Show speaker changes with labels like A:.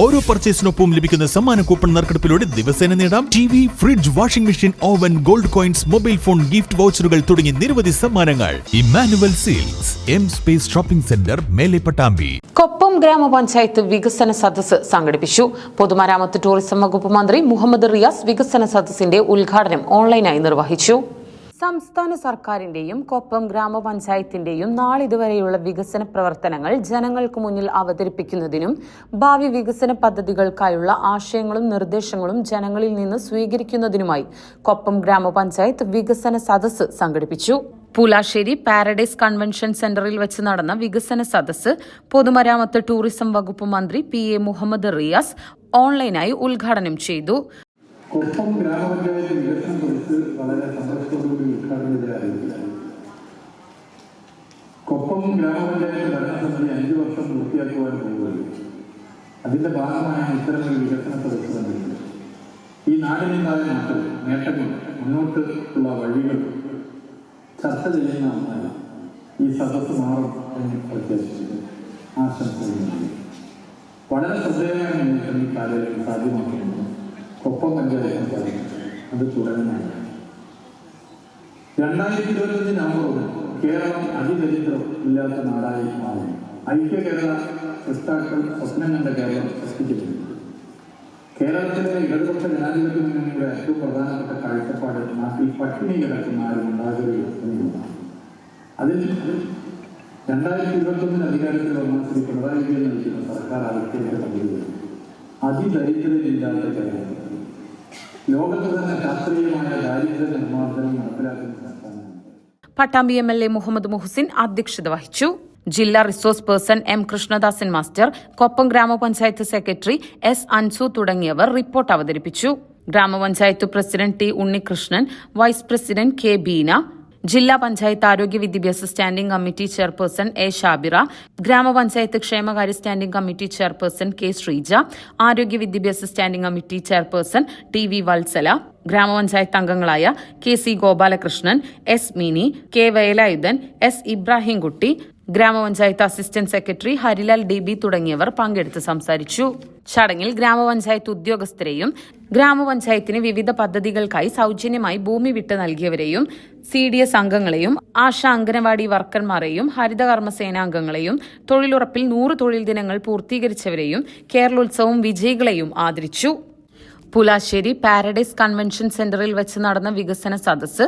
A: ഓരോ പർച്ചേസിനൊപ്പം ലഭിക്കുന്ന സമ്മാന കൂപ്പൺ നറുക്കെടുപ്പിലൂടെ ദിവസേന നേടാം. T V fridge washing machine oven gold coins mobile phone gift വൗച്ചറുകൾ തുടങ്ങി നിരവധി സമ്മാനങ്ങൾ. Emmanuel seals M space shopping centre മേലെ പട്ടാമ്പി.
B: കൊപ്പം ഗ്രാമപഞ്ചായത്ത് വികസന സദസ്സ് സംഘടിപ്പിച്ചു. പൊതുമരാമത്ത് ടൂറിസം വകുപ്പ് മന്ത്രി മുഹമ്മദ് റിയാസ് വികസന സദസ്സിന്റെ ഉദ്ഘാടനം ഓൺലൈനായി നിർവഹിച്ചു. സംസ്ഥാന സർക്കാരിന്റെയും കൊപ്പം ഗ്രാമപഞ്ചായത്തിന്റെയും നാളിതുവരെയുള്ള വികസന പ്രവർത്തനങ്ങൾ ജനങ്ങൾക്ക് മുന്നിൽ അവതരിപ്പിക്കുന്നതിനും ഭാവി വികസന പദ്ധതികൾക്കായുള്ള ആശയങ്ങളും നിർദ്ദേശങ്ങളും ജനങ്ങളിൽ നിന്ന് സ്വീകരിക്കുന്നതിനുമായി കൊപ്പം ഗ്രാമപഞ്ചായത്ത് വികസന സദസ് സംഘടിപ്പിച്ചു. പൂലാശ്ശേരി പാരഡൈസ് കൺവെൻഷൻ സെന്ററിൽ വെച്ച് നടന്ന വികസന സദസ് പൊതുമരാമത്ത് ടൂറിസം വകുപ്പ് മന്ത്രി പി എ മുഹമ്മദ് റിയാസ് ഓൺലൈനായി ഉദ്ഘാടനം ചെയ്തു.
C: കൊപ്പം ഗ്രാമപഞ്ചായത്ത് വികസനം കുറിച്ച് വളരെ സന്തോഷത്തോടുകൂടി ഉദ്ഘാടനം ചെയ്യാറില്ല കൊപ്പം ഗ്രാമപഞ്ചായത്ത് ഭരണസമിതി അഞ്ചു വർഷം പൂർത്തിയാക്കുവാൻ പോകുകയാണ് അതിന്റെ ഭാഗമായാണ് ഇത്തരമൊരു വികസന സദസ്സ് ഈ നാടിനുണ്ടായ മാറ്റം നേട്ടങ്ങൾ മുന്നോട്ടുള്ള വഴികൾ ചർച്ച ചെയ്യുന്ന ഒന്നാണ് ഈ സദസ്സ് മാറും എന്ന് പ്രത്യേകിച്ച് ആശംസിക്കുന്നു വളരെ ശ്രദ്ധേയമായ നേട്ടം ഈ കാലഘട്ടം സാധ്യമാക്കുന്നു പഞ്ചായത്ത് സാധിക്കും അത് തുടരുന്നതാണ് രണ്ടായിരത്തി ഇരുപത്തഞ്ച് നവംബറിൽ കേരളം അതിദരിദ്രം ഇല്ലാത്ത നാടായി മാറി. ഐക്യ കേരള സൃഷ്ടാക്കൾ സ്വപ്നം കണ്ട കേരളം സൃഷ്ടിച്ചിട്ടുണ്ട് കേരളത്തിലെ ഇടതുപക്ഷ ജനാധിപത്യ മുന്നണിയുടെ ഏറ്റവും പ്രധാനപ്പെട്ട കാഴ്ചപ്പാട് നാട്ടിൽ പട്ടിണി കിടക്കുന്ന ആരും എന്നുള്ളതാണ് അതിൽ രണ്ടായിരത്തി ഇരുപത്തൊന്നിന് അധികാരത്തിൽ വന്ന ശ്രീ പിണറായി വിജയൻ നൽകിയ സർക്കാർ ആവശ്യത്തെ പദ്ധതി അതിദരിദ്രരില്ലാത്ത കേരളം. ലോകത്ത് തന്നെ ശാസ്ത്രീയമായ ദാരിദ്ര്യ നിർമ്മാർജനം നടപ്പിലാക്കുന്ന
B: Pattambi M L A Muhammad Muhsin അധ്യക്ഷത വഹിച്ചു. ജില്ലാ resource person M Krishnadasan master Koppam ഗ്രാമപഞ്ചായത്ത് സെക്രട്ടറി എസ് അൻസു തുടങ്ങിയവർ റിപ്പോർട്ട് അവതരിപ്പിച്ചു. ഗ്രാമപഞ്ചായത്ത് president T Unnikrishnan vice president K Beena ജില്ലാ പഞ്ചായത്ത് ആരോഗ്യ വിദ്യാഭ്യാസ standing committee chairperson A Shabira ഗ്രാമപഞ്ചായത്ത് ക്ഷേമകാര്യ standing committee chairperson K Sreeja ആരോഗ്യ വിദ്യാഭ്യാസ standing committee chairperson T V Valsala ഗ്രാമപഞ്ചായത്ത് അംഗങ്ങളായ K C Gopalakrishnan S Mini K Velayudhan S Ibrahimkutty ഗ്രാമപഞ്ചായത്ത് assistant secretary Harilal D B തുടങ്ങിയവർ പങ്കെടുത്ത് സംസാരിച്ചു. ചടങ്ങിൽ ഗ്രാമപഞ്ചായത്ത് ഉദ്യോഗസ്ഥരെയും ഗ്രാമപഞ്ചായത്തിന് വിവിധ പദ്ധതികൾക്കായി സൗജന്യമായി ഭൂമി വിട്ട് നൽകിയവരെയും സി ഡി എസ് അംഗങ്ങളെയും ആശ അംഗനവാടി വർക്കർമാരെയും ഹരിതകർമ്മ സേനാംഗങ്ങളെയും തൊഴിലുറപ്പിൽ നൂറ് തൊഴിൽ ദിനങ്ങൾ പൂർത്തീകരിച്ചവരെയും കേരളോത്സവം വിജയികളെയും ആദരിച്ചു. പുലാശ്ശേരി പാരഡൈസ് കൺവെൻഷൻ സെന്ററിൽ വെച്ച് നടന്ന വികസന സദസ്സ്